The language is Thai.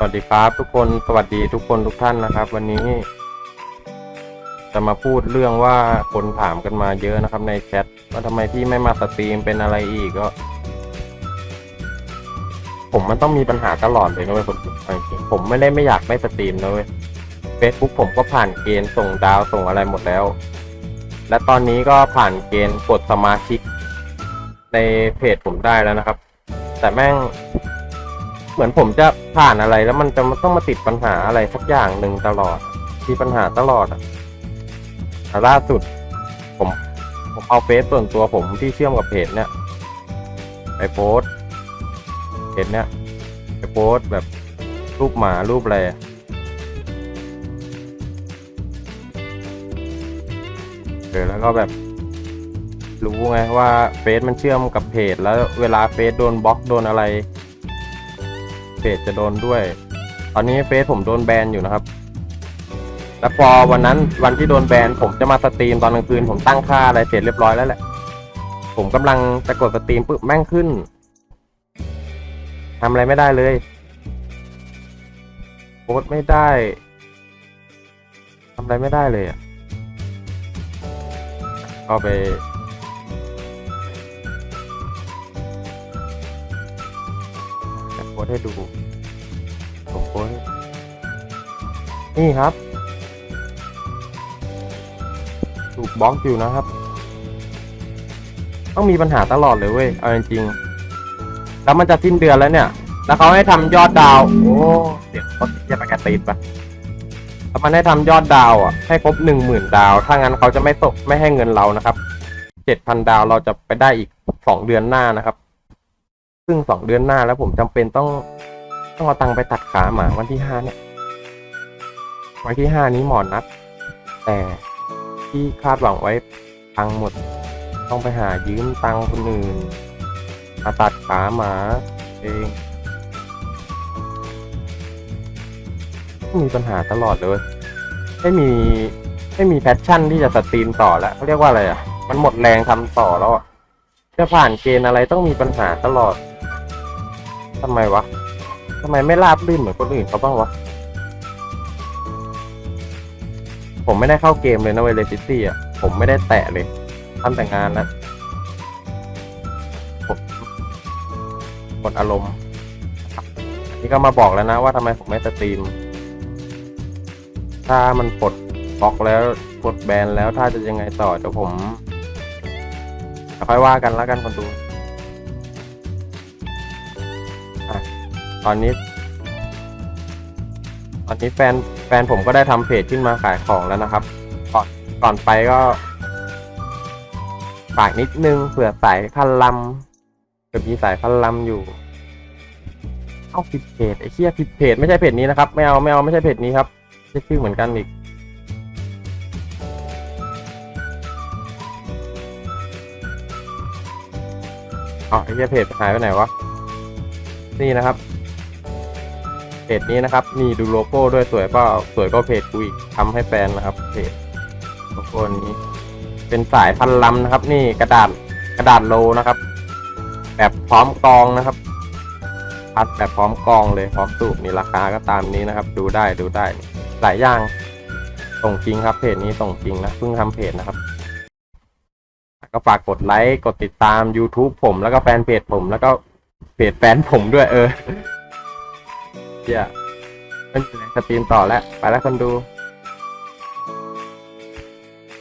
สวัสดีครับทุกคนสวัสดีทุกคนทุกท่านนะครับ วันนี้ จะมาพูดเรื่องว่าคนถามกันมาเยอะนะครับ ในแชทว่าทำไมพี่ไม่มาสตรีมเป็นอะไรอีกก็ ผมมันต้องมีปัญหาตลอดเลยนะเว้ยคนจริงผมไม่ได้ไม่อยากไม่สตรีมนะเว้ยเฟซบุ๊กผมก็ผ่านเกณฑ์ส่งดาวส่งอะไรหมดแล้ว และตอนนี้ก็ผ่านเกณฑ์กดสมาชิก ในเพจผมได้แล้วนะครับ แต่แม่ง เหมือนผมจะผ่านอะไรแล้วมันจะมันต้องมาติดปัญหาอะไรสักอย่างหนึ่งตลอด มีปัญหาตลอดอะล่าสุด ผมผมเอาเฟซส่วนตัวผมที่เชื่อมกับเพจเนี่ยไปโพสเพจเนี่ยไปโพสแบบรูปหมารูปอะไรเออแล้วก็แบบ รู้ไงว่าเฟซมันเชื่อมกับเพจ แล้วเวลาเฟซโดนบล็อกโดนอะไร เพจจะโดนด้วย ตอนนี้เฟซผมโดนแบนอยู่นะครับ แล้วพอวันนั้นวันที่โดนแบนผมจะมาสตรีมตอนกลางคืนผมตั้งค่าอะไรเสร็จเรียบร้อยแล้วแหละ ผมกำลังจะกดสตรีมปุ๊บแม่งขึ้นทำอะไรไม่ได้เลยโพสไม่ได้ทำอะไรไม่ได้เลยอะก็ไป พสให้ดูผมโพสต์ให้นี่ครับ ถูกบล็อกอยู่นะครับ ต้องมีปัญหาตลอดเลยเว้ย เอาจริงๆแล้วมันจะสิ้นเดือนแล้วเนี่ย แล้วเขาให้ทำยอดดาว โอ้เดี๋ยวเขาจะไปกระติดปะแล้วมันให้ทำยอดดาวอะ ให้ครบหนึ่งหมื่นดาว ถ้างั้นเขาจะไม่ตกไม่ให้เงินเรานะครับ เจ็ดพันดาวเราจะไปได้อีกสองเดือนหน้านะครับ ซึ่งสองเดือนหน้าแล้วผมจำเป็นต้องต้องเอาตังค์ไปตัดขาหมาวันที่ห้าเนี่ย วันที่ห้านี้หมอนัด แต่ที่คาดหวังไว้ตังค์หมด ต้องไปหายืมตังค์คนอื่นมาตัดขาหมาเองมีปัญหาตลอดเลยไม่มีไม่มีแพชชั่นที่จะสตรีมต่อแล้วเขาเรียกว่าอะไรอะ มันหมดแรงทำต่อแล้วจะผ่านเกณฑ์อะไรต้องมีปัญหาตลอด ทำไมวะทำไมไม่ราบรื่นเหมือนคนอื่นเขาบ้างวะ ผมไม่ได้เข้าเกมเลยนะเวเลซิตี้อะ ผมไม่ได้แตะเลยทำแต่งานนะผมหมดอารมณ์นะครับอันนี้ก็มาบอกแล้วนะว่าทำไมผมไม่สตรีม ถ้ามันปลดบล็อกแล้วปลดแบนแล้วถ้าจะยังไงต่อเดี๋ยวผมค่อยว่ากันแล้วกันคนดู ตอนนี้ ตอนนี้แฟนแฟนผมก็ได้ทำเพจขึ้นมาขายของแล้วนะครับ ก่อนก่อนไปก็ฝากนิดนึงเผื่อสายคันลำเผื่อมีสายคันลำอยู่ เอาผิดเพจไอ้เชี่ยผิดเพจไม่ใช่เพจนี้นะครับไม่เอาไม่เอาไม่ใช่เพจนี้ครับชื่อเหมือนกันอีกเอไอ้เชี่ยเพจหายไปไหนวะ นี่นะครับเพจนี้นะครับมีดูโลโก้ด้วยสวยเปล่าสวยก็เพจกูอีกทำให้แฟนนะครับเพจโลโก้นี้ เป็นสายพันลำนะครับ นี่กระดาษกระดาษโลนะครับ แบบพร้อมกองนะครับพัดแบบพร้อมกองเลยพร้อมสูบนี่ราคาก็ตามนี้นะครับ ดูได้ดูได้หลายอย่างส่งจริงครับเพจนี้ส่งจริงนะเพิ่งทำเพจนะครับ ก็ฝากกดไลค์กดติดตาม YouTube ผมแล้วก็แฟนเพจผมแล้วก็ เพจแฟนผมด้วยเออเดี๋ยวมันจะสตรีมต่อแล้ว ไปแล้วคนดู